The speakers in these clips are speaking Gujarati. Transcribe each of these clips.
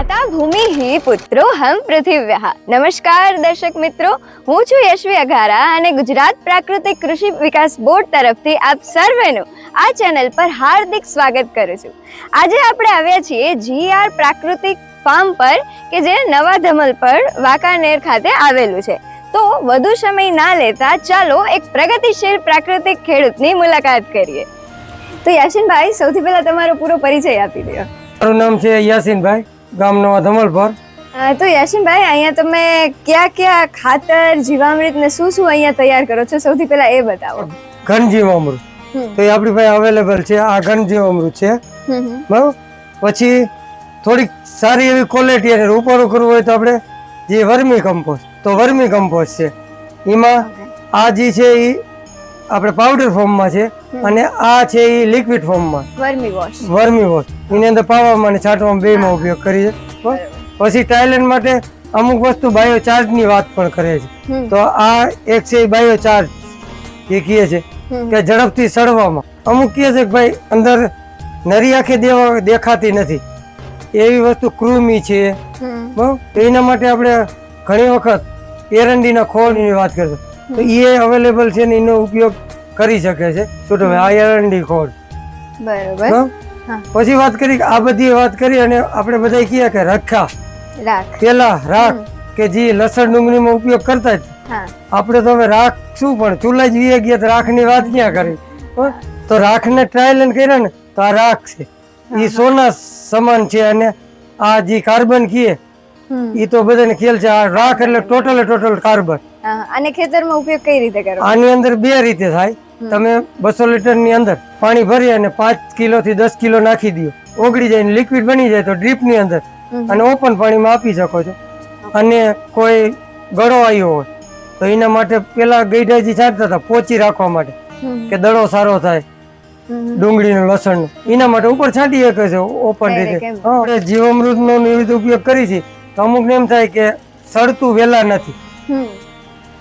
માતા ભૂમિ પુત્રો હમ પૃથ્વી નમસ્કાર દર્શક મિત્રો, હું છું યશવી અઘારા અને ગુજરાત પ્રાકૃતિક કૃષિ વિકાસ બોર્ડ તરફથી આપ સર્વેનું આ ચેનલ પર હાર્દિક સ્વાગત કરું છું. આજે આપણે આવ્યા છીએ જીઆર પ્રાકૃતિક ફાર્મ પર, કે જે નવા ધમલ પર વાંકાનેર ખાતે આવેલું છે. તો વધુ સમય ના લેતા ચાલો એક પ્રગતિશીલ પ્રાકૃતિક ખેડૂતની મુલાકાત કરીએ. તો યાસીનભાઈ, સૌથી પહેલા તમારો પૂરો પરિચય આપી દો. મારું નામ છે યાસીનભાઈ. ગામ નવા ધમલપર તો યાસીનભાઈ અહીંયા તમે ક્યાં ક્યાં ખાતર જીવામૃત ને શું શું અહીંયા તૈયાર કરો છો? સૌથી પહેલા એ બતાવો. ઘન જીવામૃત તો એ આપણી પાસે અવેલેબલ છે આ ઘનજીવામૃત છે. હમ હમ. બરાબર? પછી થોડીક સારી એવી ક્વોલિટી અને રૂપારો કરવું હોય તો આપણે જે વર્મી કમ્પોસ્ટ તો વર્મી કમ્પોસ્ટ છે. એમાં આ જે છે એ આપણે પાવડર ફોર્મમાં છે અને આ છે એ લિક્વિડ ફોર્મમાં વર્મી વોશ વર્મી વોશ એની અંદર પાવામાં અને છાંટવામાં બેમાં ઉપયોગ કરીએ? પછી ટાઇલેન્ડ માટે અમુક વસ્તુ બાયો ચાર્જની વાત પણ કરે છે. તો આ એક છે બાયો ચાર્જ એ કહે છે કે ઝડપથી સડવામાં અમુક કહે છે કે ભાઈ અંદર નરી આંખે દેવા દેખાતી નથી. એવી વસ્તુ કૃમિ છે. એના માટે આપણે ઘણી વખત એરંડીના ખોળની વાત કરીએ. તો એ અવેલેબલ છે ને એનો ઉપયોગ કરી શકે છે. શું તમે આ એરંડી ખોળ. બરાબર? પછી વાત કરી આ બધી વાત કરી અને આપણે બધા કહીએ કે રખા. રાખ. પેલા રાખ કે જે લસણ ડુંગળીમાં ઉપયોગ કરતા જ. આપણે તો હવે રાખ શું પણ ચૂલા જ વીએ ગયા તો રાખની વાત ક્યાં કરી? તો રાખને ટ્રાયલ કર્યા ને તો આ રાખ છે. એ સોના સમાન છે અને આ જે કાર્બન કીએ એ તો બધાને ખ્યાલ છે આ રાખ એટલે ટોટલ ટોટલ કાર્બન અને ખેતરમાં ઉપયોગ કઈ રીતે કરો? આની અંદર બે રીતે થાય. તમે બસો લીટરની અંદર પાણી ભરી અને પાંચ કિલો થી દસ કિલો નાખી દો. ઓગળી જાય લિક્વિડ બની જાય તો ડ્રીપની અંદર અને ઓપન પાણીમાં આપી શકો છો. અને કોઈ ગળો આવ્યો હોય તો એના માટે પેલા ગઈઢાજી છાંટતા હતા પોચી રાખવા માટે. કે દડો સારો થાય ડુંગળીનું લસણ એના માટે ઉપર છાંટી શકે છે ઓપન રીતે. જીવામૃતનો ને એવી ઉપયોગ કરી છે તો અમુકને એમ થાય કે સડતું વહેલા નથી.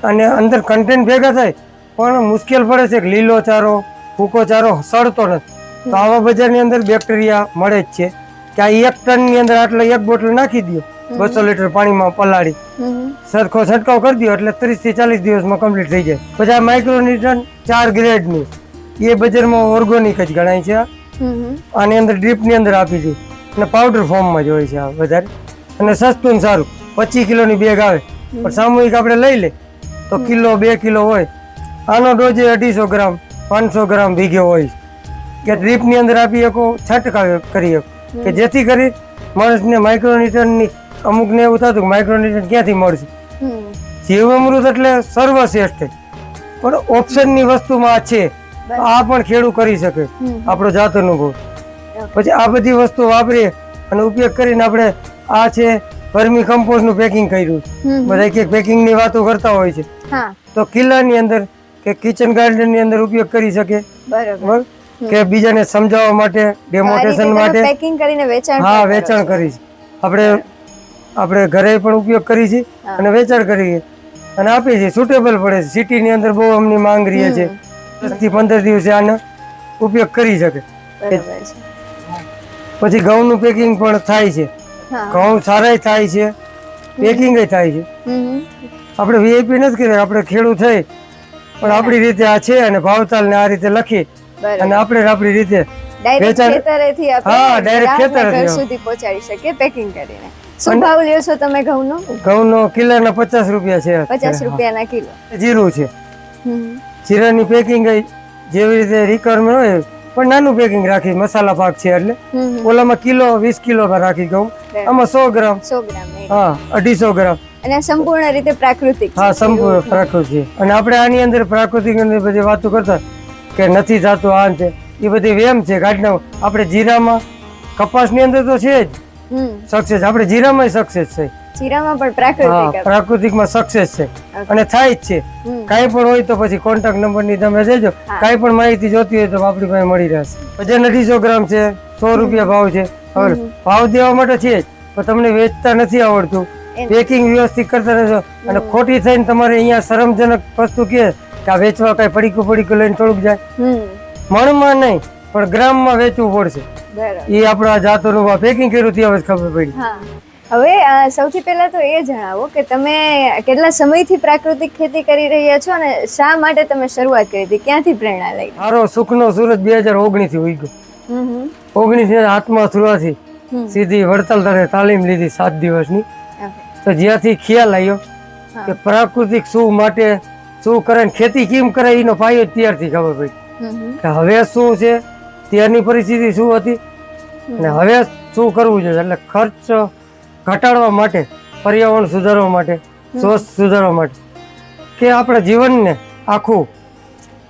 અને અંદર કન્ટેન્ટ ભેગા થાય પણ મુશ્કેલ પડે છે કે લીલો ચારો ભૂકો ચારો સડતો નથી. તો આવા બજારની અંદર બેક્ટેરિયા મળે જ છે કે આ એક ટનની અંદર આટલો એક બોટલ નાખી દો બસો લીટર પાણીમાં પલાળી. સરખો છંટકાવ કરી દો એટલે ત્રીસથી ચાલીસ દિવસમાં કમ્પ્લીટ થઈ જાય. પછી આ માઇક્રોન્યુટ્રન ચાર ગ્રેડનું એ બજારમાં ઓર્ગોનિક જ ગણાય છે. આની અંદર ડ્રીપની અંદર આપી દે અને પાવડર ફોર્મમાં જ હોય છે આ વધારે. અને સસ્તું ને સારું. પચીસ કિલોની બેગ આવે. પણ સામૂહિક આપણે લઈ લે તો કિલો બે કિલો હોય. આનો ડોઝ અઢીસો ગ્રામ પાંચસો ગ્રામ ભીગે હોય. કે ડ્રીપની અંદર આપી શકો છંટકાવ કરી શકો. કે જેથી કરી માણસને માઇક્રોન્યુટ્રનની અમુકને એવું થતું કે માઇક્રોન્યુટ્રન ક્યાંથી મળશે? જીવમૃત એટલે સર્વશ્રેષ્ઠ. પણ ઓપ્શનની વસ્તુમાં આ છે. આ પણ ખેડૂત કરી શકે. આપણો જાત અનુભવ. પછી આ બધી વસ્તુ વાપરીએ અને ઉપયોગ કરીને આપણે આ છે વર્મી કમ્પોસ્ટનું પેકિંગ કર્યું છે. બધા એક પેકિંગની વાતો કરતા હોય છે. તો તો કિલ્લાની અંદર કે કિચન ગાર્ડનની અંદર ઉપયોગ કરી શકે. બરાબર. કે બીજાને સમજાવવા માટે ડેમોન્સ્ટ્રેશન માટે. પેકિંગ કરીને વેચાણ હા વેચાણ. કરી છે. આપણે આપણે ઘરે પણ ઉપયોગ કરી છે અને વેચાણ કરીએ. અને આપીએ છીએ સુટેબલ પડે છે. સિટીની અંદર બહુ અમની માંગ રહી છે. દસથી પંદર દિવસે આનો ઉપયોગ કરી શકે. પછી ઘઉંનું પેકિંગ પણ થાય છે. ઘઉં સારાય થાય છે પેકિંગ થાય છે. આપણે વીઆઈપી નથી કર્યા આપણે ખેડૂત થઈ પણ આપણી રીતે આ છે અને ભાવતાલ ને આ રીતે લખી અને આપણે આપણી રીતે હા, ડાયરેક્ટ ખેતર. સુધી પહોંચાડી શકીએ પેકિંગ કરીને. શું ભાવ લ્યો છો તમે ઘઉંનો? ઘઉંનો કિલ્લાના પચાસ રૂપિયા છે પચાસ રૂપિયાના કિલો. જીરું છે. જીરાની પેકિંગ જેવી રીતે રિક્વાયરમેન્ટ હોય પણ નાનું પેકિંગ રાખી મસાલા પાક છે એટલે. ઓલામાં કિલો વીસ કિલોમાં રાખી ઘઉં આમાં સો ગ્રામ. સો ગ્રામ હા અઢીસો ગ્રામ. અને સંપૂર્ણ રીતે પ્રાકૃતિક હા સંપૂર્ણ પ્રાકૃતિક. અને આપણે આની અંદર પ્રાકૃતિક અંદર બધી વાતો કરતા કે નથી થતું આ છે તે એ બધી વેમ છે ગાડીના. આપણે જીરામાં કપાસની અંદર તો છે જ. સક્સેસ આપણે જીરામાં સક્સેસ છે. જીરામાં પણ પ્રાકૃતિક. પ્રાકૃતિકમાં સક્સેસ છે. અને થાય જ છે. કાંઈ પણ હોય તો પછી કોન્ટેક્ટ નંબરની તમે દેજો કાંઈ પણ માહિતી જોતી હોય તો આપણી પાસે મળી રહેશે. વજન અઢીસો ગ્રામ છે સો રૂપિયા ભાવ છે હવે ભાવ દેવા માટે છે જ પણ તમને વેચતા નથી આવડતું. પેકિંગ વ્યવસ્થિત કરતા નથી અને ખોટી થઈને તમારે અહીંયા શરમજનક વસ્તુ કે કે આ વેચવા કાંઈ પડીકું પડીકું લઈને થોડુંક જાય. મણમાં નહીં પણ ગ્રામમાં વેચવું પડશે. એ આપણા જાતોનું પેકિંગ કર્યું ત્યાં ખબર પડી. હવે સૌથી પહેલા તો એ જણાવો કે તમે કેટલા સમયથી પ્રાકૃતિક ખેતી કરી રહ્યા છો અને શા માટે તમે શરૂઆત કરી હતી? ક્યાંથી પ્રેરણા લઈ? મારો સુખનો સુરત બે હજાર ઓગણીસથી ઉગ્યો. ઓગણીસ હાથમાં હમ. સીધી વડતાલ તારે તાલીમ લીધી સાત દિવસની. તો જ્યાંથી ખ્યાલ આવ્યો કે પ્રાકૃતિક શું માટે શું કરે ખેતી કેમ કરે એનો પાયો ત્યારથી ખબર પડી. કે હવે શું છે ત્યારની પરિસ્થિતિ શું હતી? અને હવે શું કરવું જોઈએ? એટલે ખર્ચ ઘટાડવા માટે પર્યાવરણ સુધારવા માટે સ્વસ્થ સુધારવા માટે કે આપણા જીવનને આખું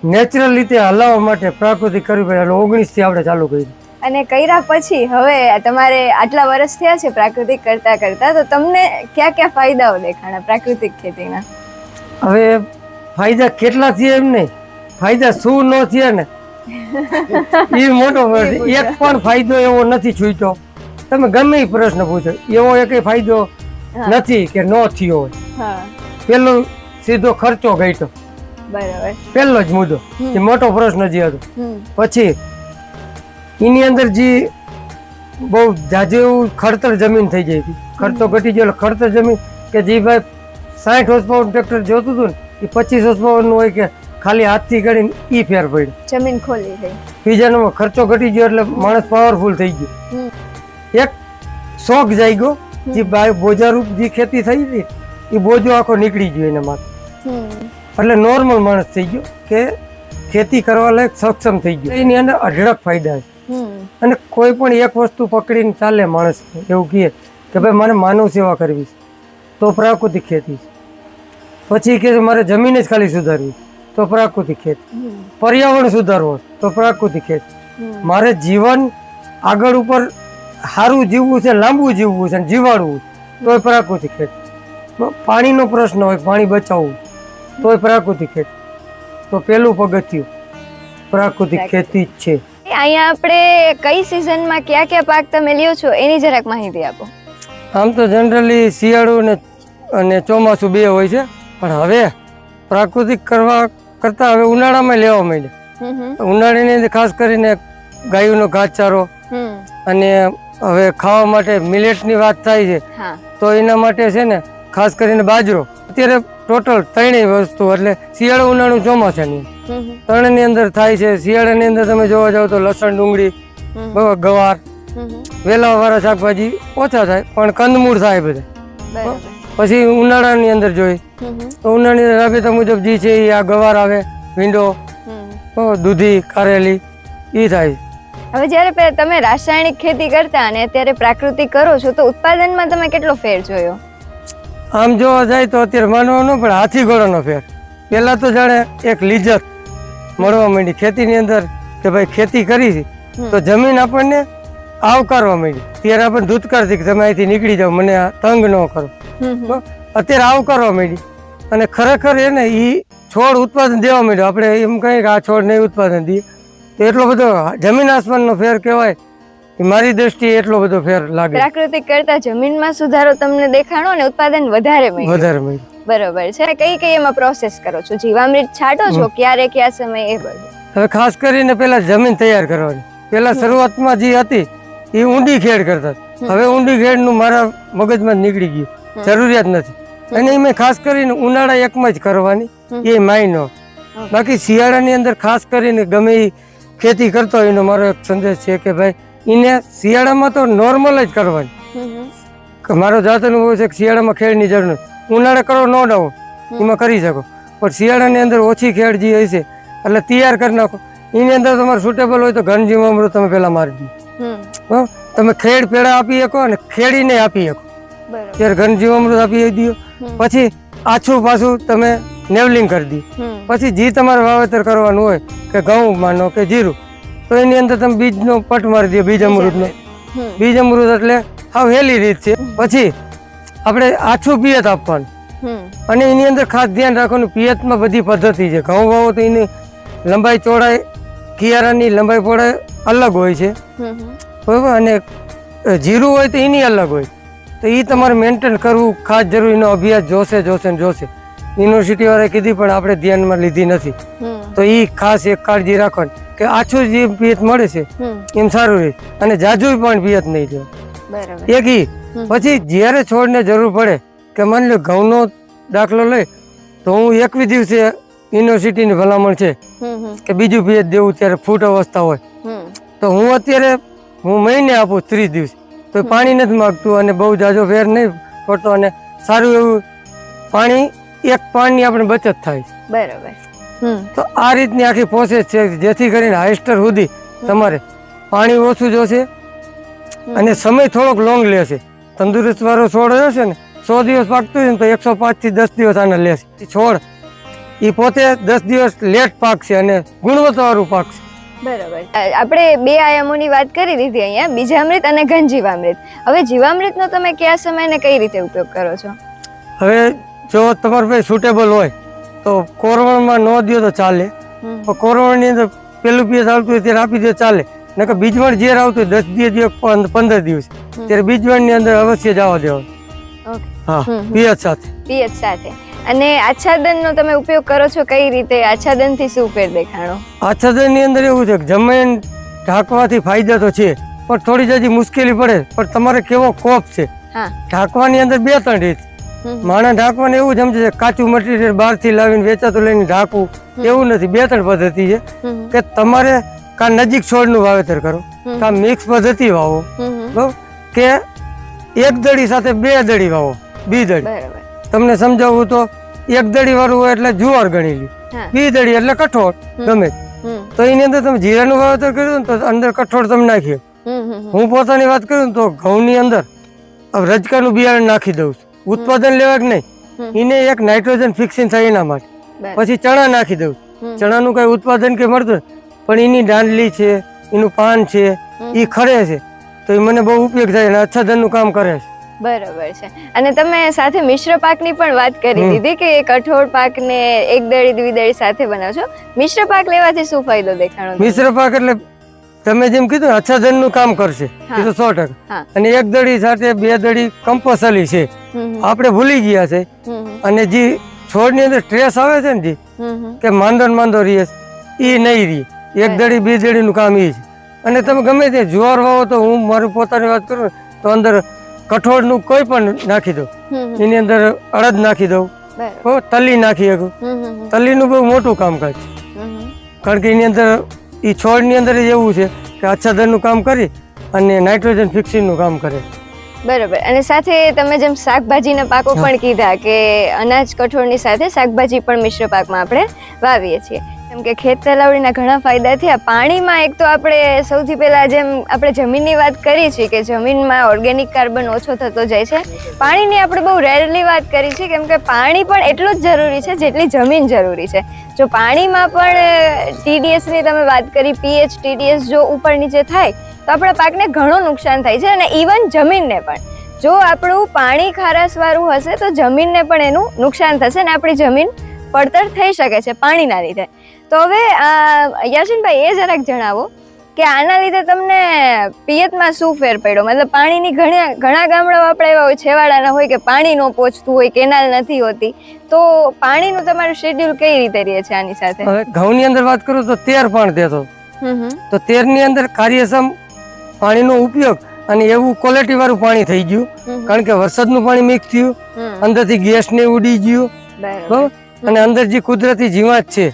નેચરલ રીતે હલાવવા માટે પ્રાકૃતિક કરવી પડે. એટલે ઓગણીસથી આપણે ચાલુ કરી અને કર્યા પછી હવે તમારે આટલા વર્ષ થયા છે પ્રાકૃતિક કરતા કરતા તો તમને કયા કયા ફાયદાઓ દેખાણા પ્રાકૃતિક ખેતીના? હવે ફાયદા કેટલા થયા એમ નહીં. ફાયદા શું ન થયા ને. એ મોટો. એક પણ ફાયદો એવો નથી છૂટ્યો. તમે ગમે એ પ્રશ્ન પૂછો. એવો એક ફાયદો નથી કે નો થયો હોય. પેલો સીધો ખર્ચો ઘટ્યો. બરાબર. પહેલો જ મુદ્દો. એ મોટો પ્રશ્ન જે હતો. પછી એની અંદર જે બહુ જાજુ ખડતર જમીન થઈ જાય હતી. ખર્ચો ઘટી ગયો એટલે ખડતર જમીન કે જે ભાઈ સાઠ હોર્સ પાવર ટ્રેક્ટર જોતું હતું ને એ પચીસ હોર્સ પાવરનું હોય કે ખાલી હાથથી કરીને એ ફેર પડ્યો. જમીન ખોલી થઈ બીજા નંબર ખર્ચો ઘટી ગયો એટલે માણસ પાવરફુલ થઈ ગયો. એક શોખ જાગ્યો જે બોજારૂપ જે ખેતી થઈ હતી એ બોજો આખો નીકળી ગયો એના માથે. એટલે નોર્મલ માણસ થઈ ગયો કે ખેતી કરવા લાયક સક્ષમ થઈ ગયો. એની અંદર અઢળક ફાયદા છે. અને કોઈ પણ એક વસ્તુ પકડીને ચાલે માણસ એવું કહે કે ભાઈ મારે માનવ સેવા કરવી છે. તો પ્રાકૃતિક ખેતી છે. પછી કે મારે જમીન જ ખાલી સુધારવી તો પ્રાકૃતિક ખેતી. પર્યાવરણ સુધારવો તો પ્રાકૃતિક ખેતી મારે જીવન આગળ ઉપર સારું જીવવું છે લાંબુ જીવવું છે જીવાડવું. તોય પ્રાકૃતિક ખેતી પાણીનો પ્રશ્ન હોય પાણી બચાવવું. તોય પ્રાકૃતિક ખેતી તો પેલું પગથિયું. પ્રાકૃતિક ખેતી જ છે. અહીંયા આપણે કઈ સિઝનમાં કયા કયા પાક તમે લ્યો છો એની જરાક માહિતી આપો. આમ તો જનરલી શિયાળુ ને અને ચોમાસું બે હોય છે. પણ હવે પ્રાકૃતિક કરવા કરતાં હવે ઉનાળામાં લેવા માંડ્યા. ઉનાળાની અંદર ખાસ કરીને ગાયોનો ઘાસચારો હમ. અને હવે ખાવા માટે મિલેટની વાત થાય છે તો એના માટે છે ને ખાસ કરીને બાજરો. અત્યારે ટોટલ ત્રણેય વસ્તુ એટલે શિયાળો ઉનાળુ ચોમાસાની. ત્રણેયની અંદર થાય છે શિયાળાની અંદર તમે જોવા જાવ તો લસણ ડુંગળી ગવાર વેલા વાળા શાકભાજી ઓછા થાય પણ કંદમૂળ થાય બધા. પછી ઉનાળાની અંદર જોઈ તો ઉનાળાની રાબેતા મુજબ જે છે એ આ ગવાર આવે ભીંડો દૂધી કારેલી એ થાય. હવે જ્યારે તમે રાસાયણિક ખેતી કરતા અને અત્યારે પ્રાકૃતિક કરો છો તો ઉત્પાદનમાં તમે કેટલો ફેર જોયો? આમ જોવા જાય તો અત્યારે માનવાનો પણ હાથી ઘોડાનો ફેર. પહેલા તો જાણે એક લિજત મળવા માંડી ખેતીની અંદર કે ભાઈ ખેતી કરી છે તો જમીન આપણને આવકારવા માંડી. ત્યારે આપણને ધૂતકારથી કે તમે અહીંથી નીકળી જાઓ મને આ તંગ ન કરો. અત્યારે આવકારવા માંડી. અને ખરેખર એને એ છોડ ઉત્પાદન દેવા માંડ્યો. આપણે એમ કહીએ કે આ છોડ નહીં ઉત્પાદન દઈએ. તો એટલો બધો જમીન આસમાનનો ફેર કહેવાય એ મારી દ્રષ્ટિએ એટલો બધો ફેર લાગે. પ્રાકૃતિક કરતા જમીનમાં સુધારો તમને દેખાણો અને ઉત્પાદન વધારે મળ્યું. વધારે મળ્યું. બરોબર છે. કઈ કઈ એમાં પ્રોસેસ કરો છો? જીવામૃત છાંટો છો? ક્યારે ક્યાં સમય એ બધું? હવે ખાસ કરીને પેલા જમીન તૈયાર કરવાની. પેલા શરૂઆતમાં જે હતી એ ઊંડી ખેડ કરતા. હવે ઊંડી ખેડનું મારા મગજમાં નીકળી ગયું. જરૂરિયાત નથી. અને એ મેં ખાસ કરીને ઉનાળા એકમાં જ કરવાની. એ માયનો. બાકી શિયાળાની અંદર ખાસ કરીને ગમે એ ખેતી કરતો હોય એનો મારો એક સંદેશ છે કે ભાઈ એને શિયાળામાં તો નોર્મલ જ કરવાની. મારો જાત અનુભવ છે કે શિયાળામાં ખેડની જરૂર નથી. ઉનાળે કરો નો ડાવો. એમાં કરી શકો. પણ શિયાળાની અંદર ઓછી ખેડ જે હશે એટલે તૈયાર કરી નાખો. એની અંદર તમારે સુટેબલ હોય તો ઘન જીવામૃત તમે પહેલાં મારી દો. તમે ખેડ પેડા આપી શકો અને ખેડીને આપી શકો. ત્યારે ઘન જીવામૃત આપી દો. પછી આછું પાછું તમે નેવલિંગ કરી દી. પછી જે તમારે વાવેતર કરવાનું હોય કે ઘઉં માનો કે જીરું તો એની અંદર તમે બીજનો પટ મારી દો બીજ અમૃતનો. બીજ અમૃત એટલે હાવ હેલી રીત છે. પછી આપણે આછું પિયત આપવાનું. અને એની અંદર ખાસ ધ્યાન રાખવાનું પિયતમાં બધી પદ્ધતિ છે. ઘઉં વાવો તો એની લંબાઈ ચોડાઈ કિયારાની લંબાઈ પહોળાઈ અલગ હોય છે. બરાબર? અને જીરું હોય તો એની અલગ હોય. તો એ તમારે મેન્ટેન કરવું ખાસ જરૂરીનો અભ્યાસ જોશે જોશે ને જોશે. યુનિવર્સિટી વાળાએ કીધી પણ આપણે ધ્યાનમાં લીધી નથી. તો એ ખાસ એક કાળજી રાખવાની કે આછું જે પિયત મળે છે એમ સારું રહે. અને જાજુ પણ પિયત નહીં લેવું એક ઈ. પછી જ્યારે છોડને જરૂર પડે કે માની લો ઘઉંનો દાખલો લઈ તો હું એકવી દિવસે યુનિવર્સિટીની ભલામણ છે કે બીજું પિયત દેવું ત્યારે ફૂટ અવસ્થા હોય. તો હું અત્યારે હું મહિને આપું ત્રીસ દિવસ. તો પાણી નથી માગતું અને બહુ જાજો ફેર નહીં પડતો અને સારું એવું પાણી એક પાણીની આપણે બચત થાય. બરાબર. તો આ રીતની આખી પ્રોસેસ છે જેથી કરીને હાઈસ્ટર સુધી તમારે પાણી ઓછું જોશે અને સમય થોડોક લોંગ લેશે. તંદુરસ્ત વાળો છોડ હશે ને સો દિવસ પાકતું હોય ને તો એકસો પાંચથી દસ દિવસ આને લેશે. છોડ એ પોતે દસ દિવસ લેટ પાકશે અને ગુણવત્તાવાળું પાકશે. બરાબર. આપણે બે આયામોની વાત કરી દીધી અહીંયા. બીજામૃત અને ઘન જીવામૃત. હવે જીવામૃતનો તમે કયા સમયને કઈ રીતે ઉપયોગ કરો છો? હવે જો તમારા પાસે સુટેબલ હોય તો કોરવણમાં ન દો તો ચાલે. પણ કોરવણની અંદર પેલું પિયત આવતું હોય ત્યારે આપી દો ચાલે. નકર બીજવણ ઝેર આવતું હોય દસ દિવસ દિવસ પંદર દિવસ ત્યારે બીજવણની અંદર અવશ્ય જવા દેવા હા પિયત સાથે. પિયત સાથે. અને આચ્છાદનનો તમે ઉપયોગ કરો છો કઈ રીતે? આચ્છાદનથી શું ફેર દેખાણો? આચ્છાદનની અંદર એવું છે કે જમીન ઢાંકવાથી ફાયદા તો છે પણ થોડી જ હજી મુશ્કેલી પડે. પણ તમારે કેવો કોપ છે? ઢાંકવાની અંદર બે ત્રણ રીત. હમ. માણસ એવું એવું સમજે છે કાચું મટીરિયલ બહારથી લાવીને વેચાતું લઈને ઢાંકવું. એવું નથી બે ત્રણ પદ્ધતિ છે. કે તમારે કા નજીક છોડનું વાવેતર કરો. કા મિક્સ પદ્ધતિ વાવો. બરાબર? કે એક દડી સાથે બે દડી વાવો બી દડી તમને સમજાવવું તો એક દડી વાળું હોય એટલે જુવાર ગણી લ્યો. બી દડી એટલે કઠોળ ગમે. તો એની અંદર તમે જીરાનું વાવેતર કર્યું તો અંદર કઠોળ તમે નાખ્યું. હું પોતાની વાત કરું ને તો ઘઉંની અંદર રજકાનું બિયારણ નાખી દઉં છું. ઉત્પાદન લેવા કે નહીં એને એક નાઇટ્રોજન ફિક્સિંગ થાય એના માટે. પછી ચણા નાખી દઉં. ચણાનું કઈ ઉત્પાદન કે મળતું પણ એની દાંડલી છે એનું પાન છે એ ખરે છે. તો એ મને બહુ ઉપયોગ થાય અને અચ્છાદનનું કામ કરે છે. બરોબર છે. અને તમે સાથે મિશ્ર પાકની પણ વાત કરી દીધી કે કઠોળ પાકને એક દળી દ્વિદળી સાથે બનાવશો મિશ્ર પાક લેવાથી શું ફાયદો દેખાણો મિશ્ર પાક એટલે તમે જેમ કીધું આચ્છાદનનું કામ કરશે. એ તો સો ટકા. અને એક દડી સાથે બે દડી કમ્પલસરી છે. આપણે ભૂલી ગયા છે. અને જે છોડની અંદર સ્ટ્રેસ આવે છે ને જી. કે માંદો ને માંદો રહીએ એ નહીં રહી. એક દડી બે દડીનું કામ એ છે. અને તમે ગમે તે જુવાર વાવો તો હું મારું પોતાની વાત કરું તો અંદર કઠોળનું કોઈ પણ નાખી દઉં. એની અંદર અડદ નાખી દઉં. તલી નાખી શકું. તલીનું બહુ મોટું કામકાજ છે. કારણ કે એની અંદર એ છોડની અંદર જ એવું છે કે આચ્છાદનનું કામ કરી અને નાઇટ્રોજન ફિક્સિંગનું કામ કરે. બરોબર. અને સાથે તમે જેમ શાકભાજીના પાકો પણ કીધા કે અનાજ કઠોળની સાથે શાકભાજી પણ મિશ્ર પાકમાં આપણે વાવીએ છીએ. કેમ કે ખેત તલાવડીના ઘણા ફાયદા થયા પાણીમાં એક તો આપણે સૌથી પહેલા જેમ આપણે જમીનની વાત કરી છે કે જમીનમાં ઓર્ગેનિક કાર્બન ઓછો થતો જાય છે. પાણીની આપણે બહુ રેરલી વાત કરી છે કેમ કે પાણી પણ એટલું જ જરૂરી છે જેટલી જમીન જરૂરી છે. જો પાણીમાં પણ ટીડીએસની તમે વાત કરી પીએચ ટીડીએસ જો ઉપર નીચે થાય તો આપણા પાકને ઘણું નુકસાન થાય છે અને ઇવન જમીનને પણ. જો આપણું પાણી ખારાશવાળું હશે તો જમીનને પણ એનું નુકસાન થશે ને આપણી જમીન પડતર થઈ શકે છે પાણીના લીધે. તો હવે આ યાસીનભાઈ એ જરાક જણાવો કે આના લીધે તમને પિયતમાં શું ફેર પડ્યો? મતલબ પાણીની ઘણા ઘણા ગામડાઓ આપણે એવા હોય છેવાડાના હોય કે પાણી ન પહોંચતું હોય કેનાલ નથી હોતી. તો પાણીનું તમારું શેડ્યુલ કઈ રીતે રહે છે આની સાથે? હવે ઘઉંની અંદર વાત કરું તો તેર પણ દેતો. તો તેરની અંદર કાર્યક્ષમ પાણીનો ઉપયોગ અને એવું ક્વોલિટી વાળું પાણી થઈ ગયું. કારણ કે વરસાદનું પાણી મિક્સ થયું. અંદરથી ગેસ ને ઉડી ગયું. અને અંદર જે કુદરતી જીવાત છે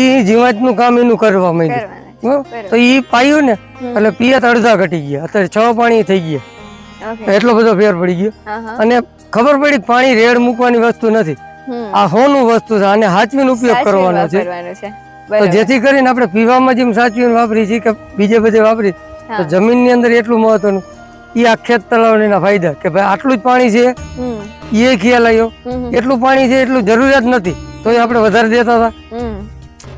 એ જીવાતનું કામ એનું કરવા માંડ્યું. તો એ પાયું ને. એટલે પિયત અડધા ઘટી ગયા. અત્યારે છ પાણી થઈ ગયા. એટલો બધો ફેર પડી ગયો. અને ખબર પડી કે પાણી રેડ મૂકવાની વસ્તુ નથી. આ હોનું વસ્તુ છે આને સાચવીનો ઉપયોગ કરવાનો છે. તો જેથી કરીને આપણે પીવામાં જેમ સાચવીને વાપરી છીએ કે બીજે બધે વાપરી તો જમીન જમીનની અંદર એટલું મહત્વનું એ આ ખેત તળાવના ફાયદા કે ભાઈ આટલું જ પાણી છે એ ખ્યાલ આવ્યો. એટલું પાણી છે એટલું જરૂરિયાત નથી તોય આપણે વધારે દેતા હતા.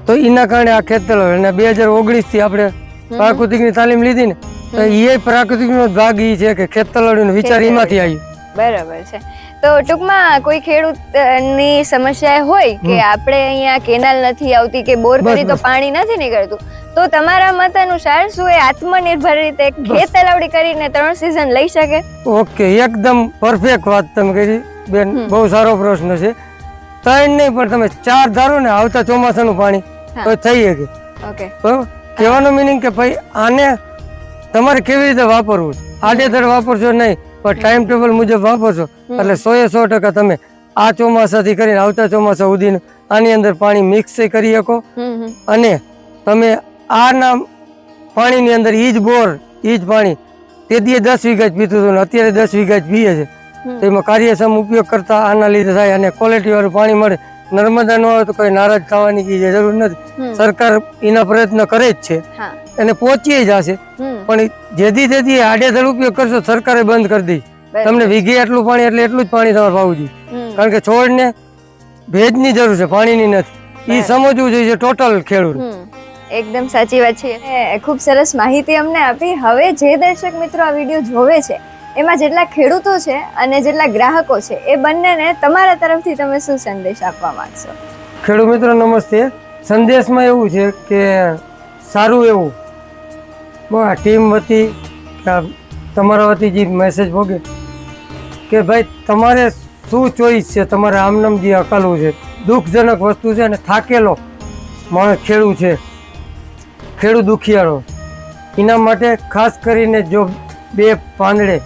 તો એના કારણે આ ખેત તળાવ અને બે હજાર ઓગણીસથી આપણે પ્રાકૃતિકની તાલીમ લીધી ને તો એ પ્રાકૃતિકનો નો ભાગ એ છે કે ખેત તળાવનો વિચાર એમાંથી આવ્યો. બરાબર છે. તો ટૂંકમાં કોઈ ખેડૂતની સમસ્યા હોય કે આપણે અહીંયા કેનાલ નથી આવતી કે બોર કરી તો પાણી નથી નીકળતું તો તમારા મત અનુસાર શું એ આત્મનિર્ભર રીતે ખેત તલાવડી કરીને ત્રણ સિઝન લઈ શકે? ઓકે એકદમ પરફેક્ટ વાત તમે કરી બેન. બહુ સારો પ્રશ્ન છે. ત્રણ નહીં પણ તમે ચાર ધારો ને આવતા ચોમાસાનું પાણી. તો થઈ શકે. ઓકે. બરાબર? કહેવાનો મિનિંગ કે ભાઈ આને તમારે કેવી રીતે વાપરવું આજે આડેધડ વાપરશો નહીં પણ ટાઈમ ટેબલ મુજબ વાપરશો. એટલે સો એ સો ટકા તમે આ ચોમાસાથી કરીને આવતા ચોમાસા સુધીનું આની અંદર પાણી મિક્સ કરી શકો. અને તમે આના પાણીની અંદર ઈ જ બોર ઈ જ પાણી. તે દીએ દસ વીઘા જ પીતું હતું ને અત્યારે દસ વીઘા જ પીએ છે. તો એમાં કાર્યક્ષમ ઉપયોગ કરતા આના લીધે થાય અને ક્વોલિટી વાળું પાણી મળે. નર્મદા ન આવે તો કોઈ નારાજ થવાની જરૂર નથી. સરકાર એના પ્રયત્ન કરે જ છે. અને પહોંચી જશે પણ જેથી તેથી આડેધડ ઉપયોગ કરશો સરકારે બંધ કરી દઈ તમને વીઘે એટલું પાણી એટલે એટલું જ પાણી તમારે પાવું જોઈએ. કારણ કે છોડને ભેજની જરૂર છે પાણીની નથી. એ સમજવું જોઈએ ટોટલ ખેડૂત એકદમ સાચી વાત છે. ખૂબ સરસ માહિતી અમને આપી. હવે જે દર્શક મિત્રો આ વીડિયો જોવે છે, એમાં જેટલા ખેડૂતો છે અને જેટલા ગ્રાહકો છે, એ બંનેને તમારા તરફથી તમે શું સંદેશ આપવા માંગશો? ખેડૂત મિત્રો, નમસ્તે. સંદેશમાં એવું છે કે સારું એવું. ટીમ વતી તમારા વતી જે મેસેજ ભોગે કે ભાઈ, તમારે શું ચોઈસ છે? તમારે આમનામ જે અકાલવું છે, દુઃખજનક વસ્તુ છે અને થાકેલો માણસ ખેડૂત છે. ખેડૂત દુખિયાળો એના માટે ખાસ કરીને જો બે પાંદડે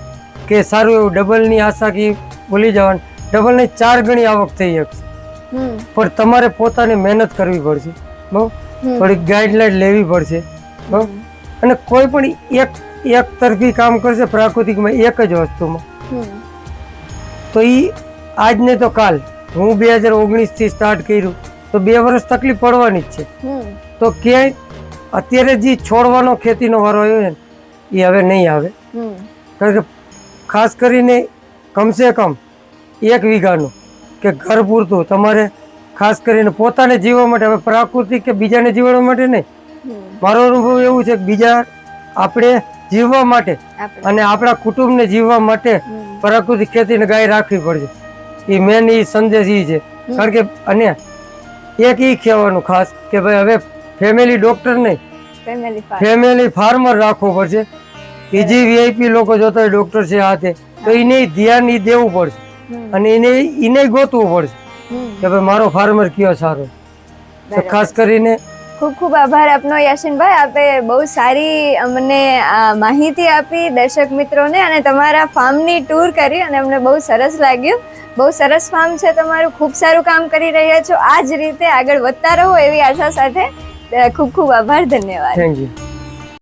કે સારું એવું ડબલની આશા કી ભૂલી જવાનું ડબલની ચાર ગણી આવક થઈ શકશે પણ તમારે પોતાની મહેનત કરવી પડશે બહુ. થોડી ગાઈડલાઈન લેવી પડશે બહુ. અને કોઈ પણ એક એક તરફી કામ કરશે પ્રાકૃતિકમાં એક જ વસ્તુમાં. તો એ આજ ને તો કાલ હું બે હજાર ઓગણીસથી સ્ટાર્ટ કર્યું તો બે વર્ષ તકલીફ પડવાની જ છે. તો ક્યાંય અત્યારે જે છોડવાનો ખેતીનો વારો આવ્યો ને એ હવે નહીં આવે. કારણ કે ખાસ કરીને કમસે કમ એક વીઘાનું કે ઘર પૂરતું. તમારે ખાસ કરીને પોતાને જીવવા માટે હવે પ્રાકૃતિક કે બીજાને જીવવા માટે નહીં. મારો અનુભવ એવું છે કે બીજા આપણે જીવવા માટે અને આપણા કુટુંબને જીવવા માટે પ્રાકૃતિક ખેતીને ગાય રાખવી પડશે. એ મેન એ સંદેશ એ છે. કારણ કે અને એક એ કહેવાનું ખાસ કે ભાઈ હવે ફેમિલી ડોક્ટર નહીં ફેમિલી ફાર્મર રાખવું પડશે. જે વીઆઈપી લોકો જોતા હોય ડોક્ટર છે હાથે તો એને ધ્યાન એ દેવું પડશે. અને એને એને ગોતવું પડશે. કે ભાઈ મારો ફાર્મર કયો સારો. તો ખાસ કરીને ખૂબ ખૂબ આભાર આપનો યાસીનભાઈ આપે બહુ સારી અમને આ માહિતી આપી દર્શક મિત્રોને અને તમારા ફાર્મની ટૂર કરી અને અમને બહુ સરસ લાગ્યું. બહુ સરસ ફાર્મ છે તમારું. ખૂબ સારું કામ કરી રહ્યા છો. આ જ રીતે આગળ વધતા રહો એવી આશા સાથે. ખૂબ ખૂબ આભાર ધન્યવાદ. Thank you